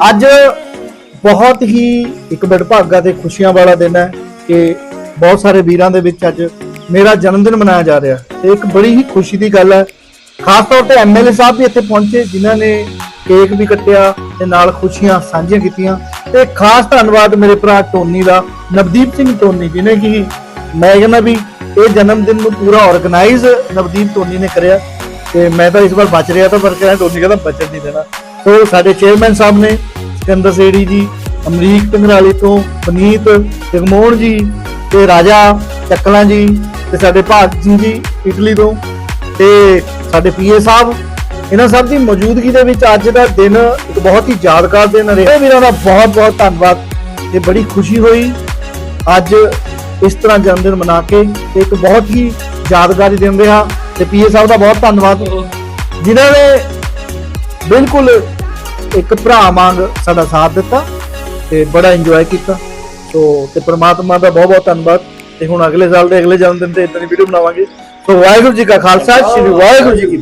ਅੱਜ ਬਹੁਤ ਹੀ ਇੱਕ ਬੜਭਾਗਾ ਤੇ ਖੁਸ਼ੀਆਂ ਵਾਲਾ ਦਿਨ ਹੈ ਕਿ ਬਹੁਤ ਸਾਰੇ ਵੀਰਾਂ ਦੇ ਵਿੱਚ ਅੱਜ ਮੇਰਾ ਜਨਮ ਦਿਨ ਮਨਾਇਆ ਜਾ ਰਿਹਾ ਤੇ ਇੱਕ ਬੜੀ ਹੀ ਖੁਸ਼ੀ ਦੀ ਗੱਲ ਹੈ। ਖਾਸ ਤੌਰ ਤੇ ਐਮਐਲਏ ਸਾਹਿਬ ਵੀ ਇੱਥੇ ਪਹੁੰਚੇ, ਜਿਨ੍ਹਾਂ ਨੇ ਕੇਕ ਵੀ ਕੱਟਿਆ ਤੇ ਨਾਲ ਖੁਸ਼ੀਆਂ ਸਾਂਝੀਆਂ ਕੀਤੀਆਂ। ਤੇ ਖਾਸ ਧੰਨਵਾਦ ਮੇਰੇ ਭਰਾ ਟੋਨੀ ਦਾ, ਨਵਦੀਪ ਸਿੰਘ ਟੋਨੀ ਜਿਹਨੇ ਕਿ ਮੈਂ ਕਹਿੰਦਾ ਵੀ ਇਹ ਜਨਮ ਦਿਨ ਨੂੰ ਪੂਰਾ ਆਰਗੇਨਾਈਜ਼ ਨਵਦੀਪ ਟੋਨੀ ਨੇ ਕਰਿਆ। ਤੇ ਮੈਂ ਤਾਂ ਇਸ ਵਾਰ ਬਚ ਰਿਹਾ ਤਾਂ ਪਰ ਕਹਿੰਦਾ ਟੋਨੀ ਕਹਿੰਦਾ ਬਚਣ ਨਹੀਂ ਦੇਣਾ। ਸੋ ਸਾਡੇ ਚੇਅਰਮੈਨ ਸਾਹਿਬ ਨੇ, ਸਿਕੰਦਰ ਸੇੜੀ ਜੀ, ਅਮਰੀਕ ਟੰਗਰਾਲੀ ਤੋਂ ਪਨੀਤ ਜਗਮੋਹਨ ਜੀ ਤੇ ਰਾਜਾ ਚੱਕਲਾਂ ਜੀ ਤੇ ਸਾਡੇ ਭਾਰਤ ਸਿੰਘ ਜੀ, ਇਟਲੀ ਤੋਂ ਤੇ ਸਾਡੇ ਪੀਏ ਸਾਹਿਬ। ਇਹਨਾਂ ਸਭ ਦੀ ਮੌਜੂਦਗੀ ਦੇ ਵਿੱਚ ਅੱਜ ਦਾ ਦਿਨ ਇੱਕ ਬਹੁਤ ਹੀ ਯਾਦਗਾਰ ਦਿਨ ਰਿਹਾ। ਇਹ ਵੀਰਾਂ ਦਾ ਬਹੁਤ ਬਹੁਤ ਧੰਨਵਾਦ। ਤੇ ਬੜੀ ਖੁਸ਼ੀ ਹੋਈ ਅੱਜ ਇਸ ਤਰ੍ਹਾਂ ਜਨਮ ਦਿਨ ਮਨਾ ਕੇ ਤੇ ਇੱਕ ਬਹੁਤ ਹੀ ਯਾਦਗਾਰੀ ਦਿਨ ਰਿਹਾ ਤੇ ਪੀਏ ਸਾਹਿਬ ਦਾ ਬਹੁਤ ਧੰਨਵਾਦ। ਜਿਨ੍ਹਾਂ ਨੇ ਬਿਲਕੁਲ ਇੱਕ ਭਰਾ ਵਾਂਗ ਸਾਡਾ ਸਾਥ ਦਿੱਤਾ ਤੇ ਬੜਾ ਇੰਜੋਏ ਕੀਤਾ। ਸੋ ਤੇ ਪ੍ਰਮਾਤਮਾ ਦਾ ਬਹੁਤ ਬਹੁਤ ਧੰਨਵਾਦ। ਤੇ ਹੁਣ ਅਗਲੇ ਸਾਲ ਦੇ ਅਗਲੇ ਜਨਮ ਦਿਨ ਤੇ ਇਦਾਂ ਦੀ ਵੀਡੀਓ ਬਣਾਵਾਂਗੇ। ਸੋ ਵਾਹਿਗੁਰੂ ਜੀ ਕਾ ਖਾਲਸਾ, ਸ੍ਰੀ ਵਾਹਿਗੁਰੂ ਜੀ ਕੀ